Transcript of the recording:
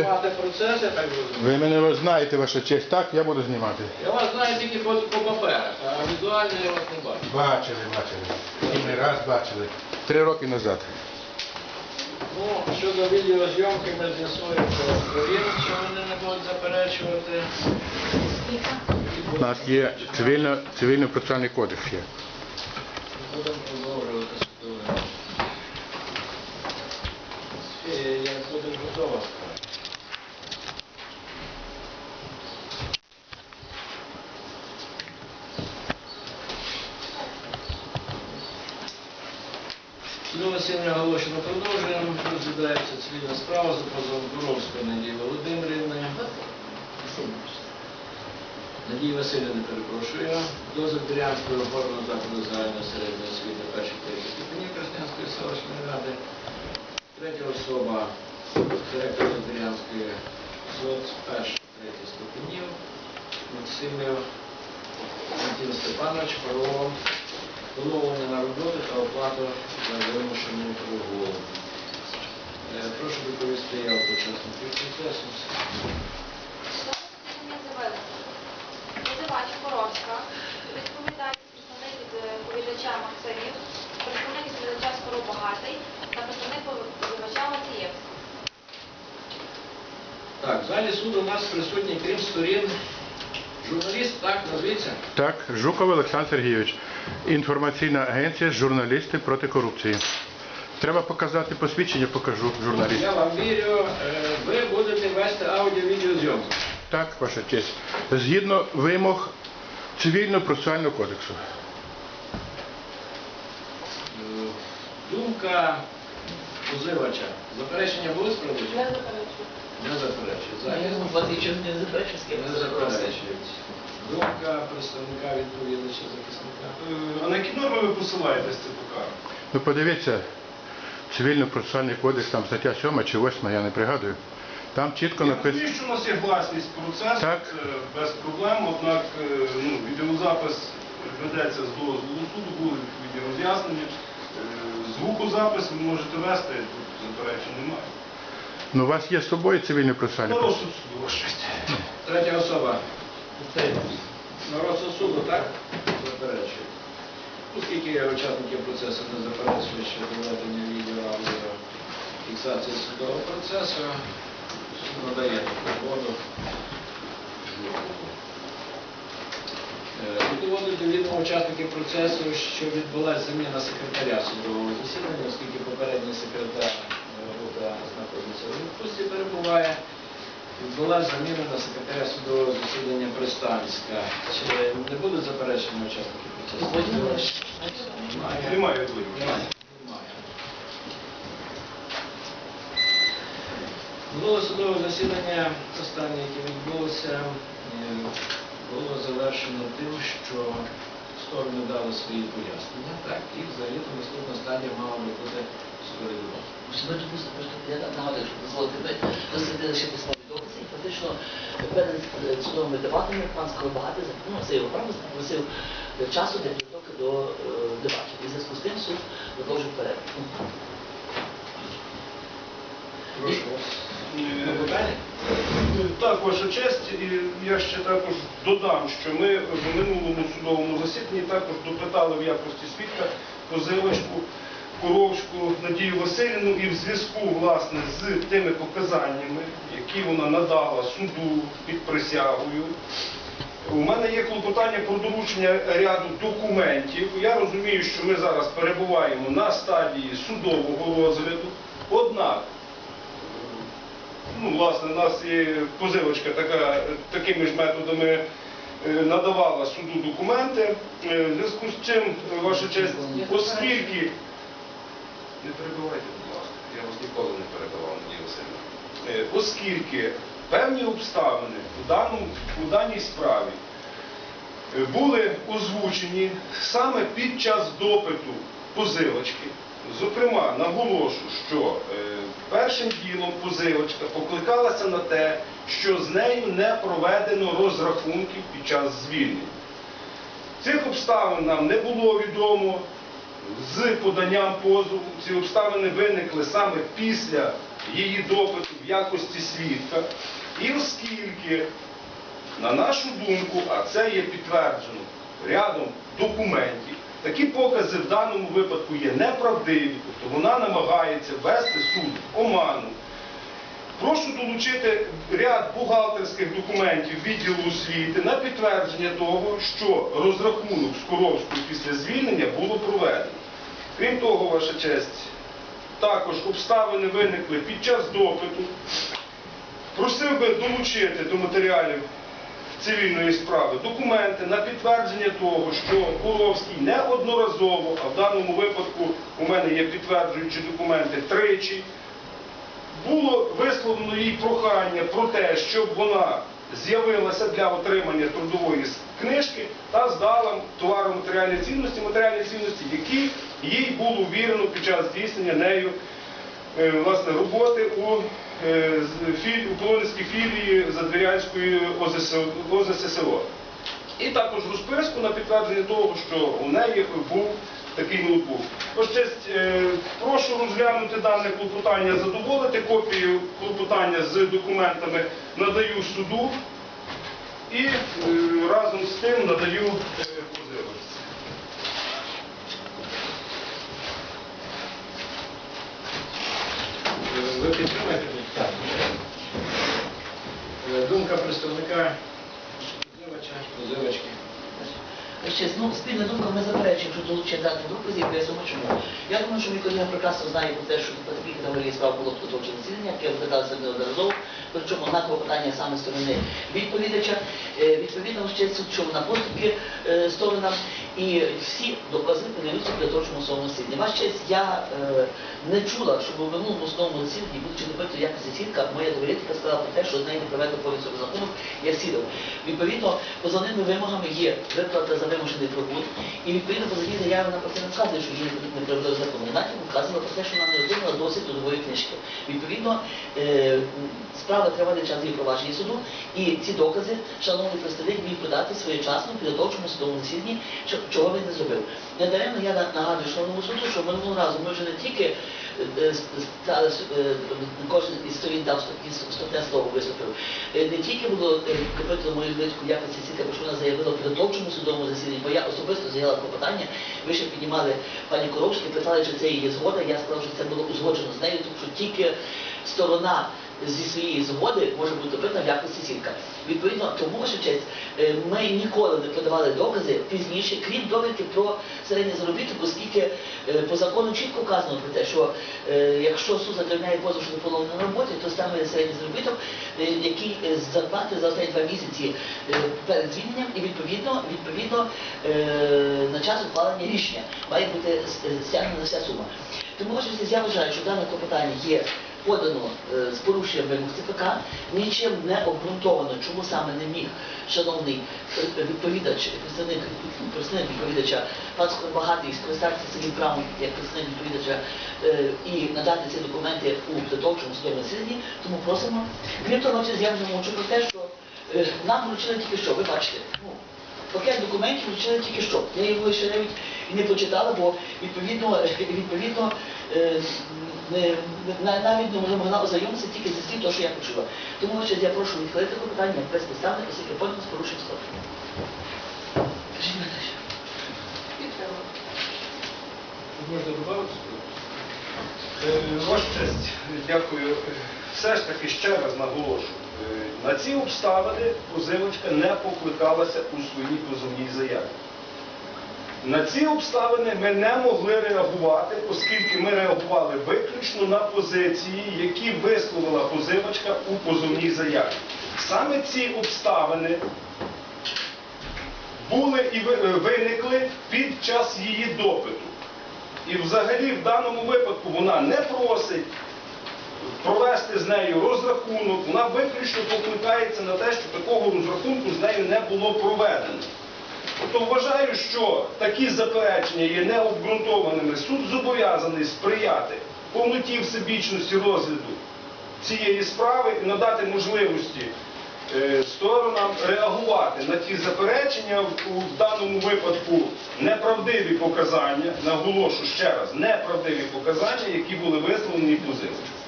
знаєте. Знімати процес, я так розумію. Ви мене знаєте, ваша честь, так, я буду знімати. Я вас знаю тільки по, по паперах, а візуально я вас не бачу. Бачили, бачили. І не раз бачили. Три роки назад. Ну, щодо відеозйомки ми з'ясуємо про сторін, що вони не будуть заперечувати. У нас є цивільно, цивільно-процесуальний кодекс є. Будемо продовжувати судове. Софія, як будеш готова? Судове засідання оголошено продовжуємо. Розглядається цивільна справа за позовом Буровської Надії Володимирівни. Надії Васильівни, перепрошую. До Забірянського опорного закладу загальної середньої освіти перших третіх ступенів Краснянської селищної ради. Третя особа директор Забірянської СОЦ перших третіх ступенів. Максимів Антін Степанович про поновлення на роботу та оплату за вимушену прогулу. Е, Прошу доповісти я учасників процесу. Позивач Коровська, відповідач, представник відповідача Максимів, представник відповідача Скоро Багатий та представник позивача Матієвський. Так, в залі суду у нас присутні, крім сторін, журналіст, так, назвіться. Так, Жуков Олександр Сергійович. Інформаційна агенція журналісти проти корупції. Треба показати посвідчення, покажу журналістам. Я вам вірю, Е, ви будете вести аудіо-відеозйомку. Так, ваша честь. Згідно вимог цивільно-процесуального кодексу. Е, Думка позивача. Заперечення були справді? Не заперечую. Не заперечує. Я Захист не заперечує, з не не заперечують. Думка представника відповідача захисника. Е, А на які норми ви посилаєтесь ЦПК? Ну подивіться, цивільно-процесуальний кодекс, там стаття 7 чи 8, я не пригадую. Там чітко Я написано. розумію, що у нас є гласність процесу, Так. це без проблем, однак е, ну, відеозапис ведеться з дозволу суду, будуть відповідні роз'яснення. Е, Звукозапис ви можете вести, тут заперечень немає. Ну, у вас є з собою цивільно-процесуальний На кодекс? розсуд суду. Третя особа. На розсуд суду, так? Заперечує. Оскільки учасники процесу не заперечують щодо ведення відео аудіо фіксації судового процесу, суд надає таку воду. Доводить до відома учасників процесу, що відбулася заміна секретаря судового засідання, оскільки попередній секретар Рута знаходиться у відпустці, перебуває. Відбулася заміна на секретаря судового засідання Пристанська. Чи не будуть заперечення учасників процесу? Немає. Немає. Немає. Немає. Минуле судове засідання, останнє, яке відбулося, е, було завершено тим, що сторони дали свої пояснення, так, і взагалі то наступна стадія мала би бути тут просто я нагадую, що дозволити ми дослідили ще письмові докази, і фактично перед е, судовими дебатами пан Скоробагатий ну, це його право запросив е, часу для підготовки до е, дебатів. І зв'язку з тим суд продовжив перед. Е? Так, ваша честь, і я ще також додам, що ми в минулому судовому засіданні також допитали в якості свідка позивачку Коровську Надію Васильівну і в зв'язку власне з тими показаннями, які вона надала суду під присягою. У мене є клопотання про доручення ряду документів. Я розумію, що ми зараз перебуваємо на стадії судового розгляду. Однак ну, власне, у нас є позивочка така, такими ж методами е, надавала суду документи. Е, В зв'язку з чим, ваша честь, оскільки... Не перебивайте, будь ласка, я вас ніколи не перебивав, Надія Васильівна. Е, Оскільки певні обставини у, даному, у даній справі е, були озвучені саме під час допиту позивочки. Зокрема, наголошу, що е, першим ділом позивочка покликалася на те, що з нею не проведено розрахунків під час звільнення. Цих обставин нам не було відомо з поданням позову. Ці обставини виникли саме після її допиту в якості свідка. І оскільки, на нашу думку, а це є підтверджено рядом документів, такі покази в даному випадку є неправдиві, тобто вона намагається вести суд в оману. Прошу долучити ряд бухгалтерських документів відділу освіти на підтвердження того, що розрахунок Скоровської після звільнення було проведено. Крім того, ваша честь, також обставини виникли під час допиту. Просив би долучити до матеріалів цивільної справи документи на підтвердження того, що Куровський неодноразово, а в даному випадку у мене є підтверджуючі документи тричі, було висловлено їй прохання про те, щоб вона з'явилася для отримання трудової книжки та здала товаро-матеріальні цінності, матеріальні цінності, які їй було вірено під час здійснення нею е, власне, роботи у, е, у Полонській філії Задвірянської. ОЗССО. І також розписку на підтвердження того, що у неї був такий ноутбук. Ось честь, е, прошу розглянути дане клопотання, задоволити копію клопотання з документами надаю суду і е, разом з тим надаю е. Ви підтримуєте питання? Е, Думка представника позивача, позивачки. Ще ну, спільна думка ми заперечуємо, що долучення даних доказів, пояснимо чому. Я думаю, що мій колега прекрасно знає про те, що по такій категорії справ було підготовчене засідання, яке розглядалося неодноразово, причому однакове питання саме сторони відповідача. Е, Відповідно, ще суд на поступки е, сторонам, і всі докази подаються при точному судовому засіданні. Ваш честь, я е, не чула, щоб у минулому судовому засіданні, будучи допитою якості свідка, моя довірителька сказала про те, що з нею не проведено повністю розрахунок, я сідав. Відповідно, позовними вимогами є виплата за вимушений прибут, і відповідно позовній заяви на про не вказує, що її не провели розрахунок. Натяк вказувала про те, що вона не отримала досвід трудової книжки. Відповідно, е, справа тривалий час є провадження суду, і ці докази, шановний представник, міг подати своєчасно підготовчому судовому засіданні, чого він не зробив. Недаремно я нагадую шановному суду, що минулого разу ми вже не тільки е, е, е, кожен із сторін дав статті- слово виступив. Не тільки було допитано мою в якості бо що вона заявила в підготовчому судовому засіданні, бо я особисто заявила клопотання, ви ще піднімали пані Коровську, питали, чи це її згода. Я сказав, що це було узгоджено з нею, тому що тільки сторона зі своєї згоди може бути допитана в якості свідка. Відповідно, тому, ваша честь, е, ми ніколи не подавали докази пізніше, крім довідки про середній заробіток, оскільки е, по закону чітко вказано про те, що е, якщо суд задовольняє позов щодо поновлення на роботі, то становить середній заробіток, який зарплати за останні два місяці перед звільненням, і відповідно, відповідно на час ухвалення рішення має бути стягнена вся сума. Тому, ваша честь, я вважаю, що дане клопотання є подано е, з порушенням вимог ЦПК, нічим не обґрунтовано, чому саме не міг шановний відповідач, представник, представник відповідача пан Скоробагатий скористатися своїм правом як представник відповідача е, і надати ці документи у підготовчому судовому засіданні, тому просимо. Крім того, я вже мовчу про те, що е, нам вручили тільки що, ви бачите, ну, пакет документів вручили тільки що. Я його ще навіть не прочитала, бо відповідно, відповідно е, не, навіть не могла ознайомитися тільки зі слів того, що я почула. Тому ще я прошу відхилити питання безпідставне, оскільки потім з порушень стоп. Кажіть мене далі. Можна додати? Е, Ваша честь, дякую. Е, Все ж таки ще раз наголошую. На ці обставини позивачка не покликалася у своїй позовній заяві. На ці обставини ми не могли реагувати, оскільки ми реагували виключно на позиції, які висловила позивачка у позовній заяві. Саме ці обставини були і е, виникли під час її допиту. І взагалі в даному випадку вона не просить провести з нею розрахунок, вона виключно покликається на те, що такого розрахунку з нею не було проведено. Тобто вважаю, що такі заперечення є необґрунтованими. Суд зобов'язаний сприяти повноті всебічності розгляду цієї справи і надати можливості е, сторонам реагувати на ті заперечення в, даному випадку неправдиві показання, наголошу ще раз, неправдиві показання, які були висловлені позицією.